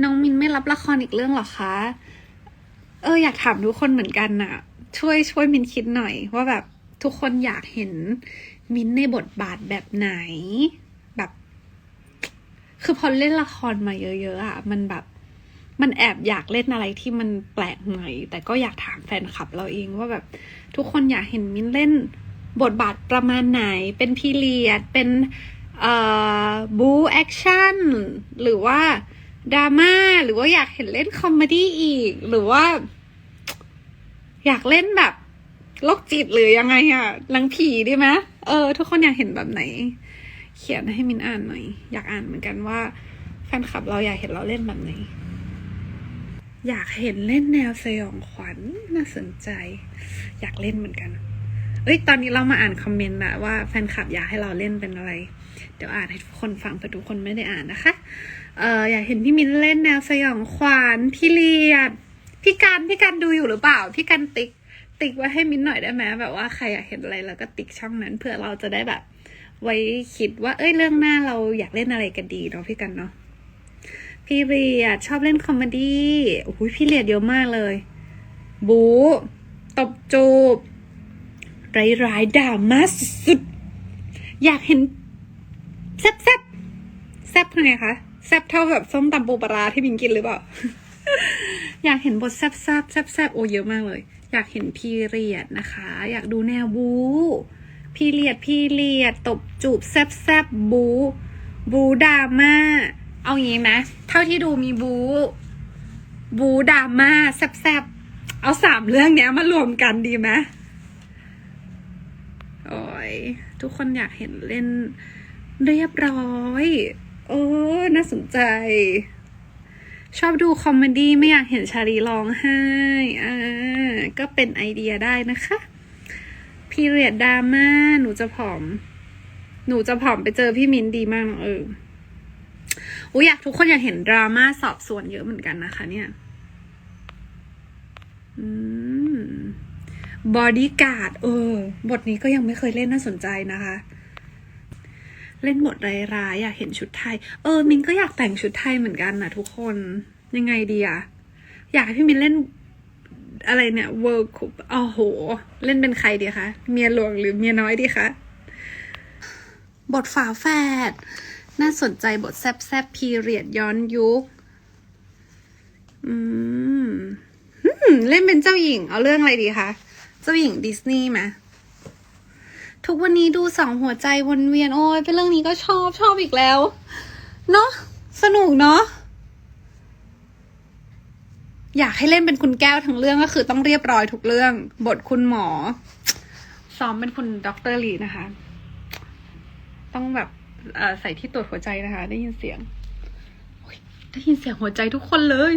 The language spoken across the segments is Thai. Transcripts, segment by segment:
น้องมินไม่รับละครอีกเรื่องหรอคะ เอออยากถามทุกคนเหมือนกันน่ะช่วยช่วยมินคิดหน่อย ว่าแบบทุกคนอยากเห็นมินในบทบาทแบบไหน แบบ คือพอเล่นละครมาเยอะๆอะมันแบบ มันแอบอยากเล่นอะไรที่มันแปลกใหม่แต่ก็อยากถามแฟนคลับเราเองว่าแบบ ทุกคนอยากเห็นมินเล่นบทบาทประมาณไหน เป็นพีเรียด เป็นเอ่อบูแอคชั่น หรือว่า ดราม่าหรือว่าอยากเห็นเล่นคอมเมดี้อีก หรือว่า อยากเล่นแบบโรคจิตหรือยังไงอะลังผีดีไหมเออ ทุกคนอยากเห็นแบบไหน เขียนให้มินอ่านหน่อย อยากอ่านเหมือนกันว่าแฟนคลับเราอยากเห็นเราเล่นแบบไหน อยากเห็นเล่นแนวสยองขวัญน่าสนใจ อยากเล่นเหมือนกัน เอ้ยตอนนี้เรามาอ่านคอมเมนต์นะว่าแฟนคลับอยากให้เราเล่นเป็นอะไร เดี๋ยวอ่านให้ทุกคนฟังเผื่อทุกคนไม่ได้อ่านนะคะ เอออยากเห็นพี่มินเล่นแนวสยองขวัญพี่เลียดพี่กันพี่กันดูอยู่หรือเปล่า พี่กันติ๊กติ๊กไว้ให้มินหน่อยได้ไหมแบบว่าใครอยากเห็นอะไรแล้วก็ติ๊กช่องนั้นเพื่อเราจะได้แบบ ไว้คิดว่าเอ้ยเรื่องหน้าเราอยากเล่นอะไรกันดีเนาะพี่กันเนาะพี่เรียดชอบเล่นคอมเมดี้โอ้โหพี่เรียดเยอะมากเลย บูตบจูบร้ายดรามาสุด อยากเห็นแซ่บแซ่บแซ่บไงคะ แซ่บเท่าแบบส้มตำปูปลาที่บิงกินหรือเปล่า อยากเห็นบทแซ่บแซ่บแซ่บแซ่บโอ้เยอะมากเลย อยากเห็นพี่เรียดนะคะ อยากดูแนวบูพี่เรียดพี่เรียดตบจูบแซ่บแซ่บบูบูดราม่าเอางี้นะ เท่าที่ดูมีบูบูดราม่าแซบๆ เอาสามเรื่องเนี้ยมารวมกันดีไหมโอ้ยทุกคนอยากเห็นเล่นเรียบร้อย เออน่าสนใจ ชอบดูคอมเมดี้ไม่อยากเห็นชาลีร้องไห้อ่าก็เป็นไอเดียได้นะคะพีเรียดดราม่าหนูจะผอม หนูจะผอมไปเจอพี่มินดีมากเอออุยอยากทุกคนอยากเห็นดราม่าสอบสวนเยอะเหมือนกันนะคะ เนี่ยบอดี้การ์ดเออบทนี้ก็ยังไม่เคยเล่นน่าสนใจนะคะ เล่นบทร้ายๆอยากเห็นชุดไทย เออ มินก็อยากแต่งชุดไทยเหมือนกันนะทุกคน ยังไงดีอะอยากให้พี่มินเล่นอะไรเนี่ยเวิร์คุปอ้โห เล่นเป็นใครดีคะ เมียหลวงหรือเมียน้อยดีคะ บทฝาแฝด น่าสนใจบทแซบแซบพีเรียดย้อนยุค อืม เล่นเป็นเจ้าหญิง เอาเรื่องอะไรดีคะ เจ้าหญิงดิสนีย์ไหม ทุกวันนี้ดูสองหัวใจวนเวียนโอ้ยเป็นเรื่องนี้ก็ชอบชอบอีกแล้ว เนาะสนุกเนาะอยากให้เล่นเป็นคุณแก้วทั้งเรื่องก็คือต้องเรียบร้อยทุกเรื่อง บทคุณหมอซ้อมเป็นคุณด็อกเตอร์ลีนะคะ ต้องแบบใส่ที่ตรวจหัวใจนะคะ ได้ยินเสียงยได้ยินเสียงหัวใจทุกคนเลย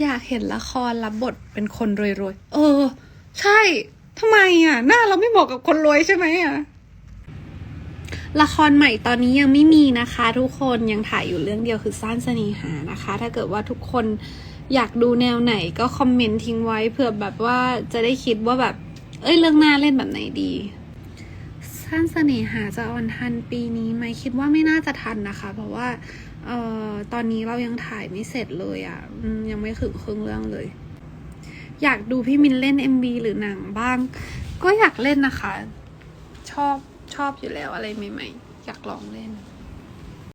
อยากเห็นละครรับบทเป็นคนรวยๆ เออ ใช่ ทำไมอะ หน้าเราไม่เหมาะกับคนรวยใช่ไหมอะ ละครใหม่ตอนนี้ยังไม่มีนะคะ ทุกคนยังถ่ายอยู่เรื่องเดียวคือซ่านเสน่หานะคะ ถ้าเกิดว่าทุกคนอยากดูแนวไหนก็คอมเมนต์ทิ้งไว้เผื่อแบบว่าจะได้คิดว่าแบบ เอ้ยเรื่องหน้าเล่นแบบไหนดีซ่านเสน่หาจะออนทันปีนี้ไหมคิดว่าไม่น่าจะทันนะคะ เพราะว่าเอ่อตอนนี้เรายังถ่ายไม่เสร็จเลยอะ่ะยังไม่ถึงครึ่งเรื่องเลย อยากดูพี่มินเล่น MV หรือหนังบ้าง ก็อยากเล่นนะคะ ชอบชอบอยู่แล้วอะไรใหม่ ๆ อยากลองเล่น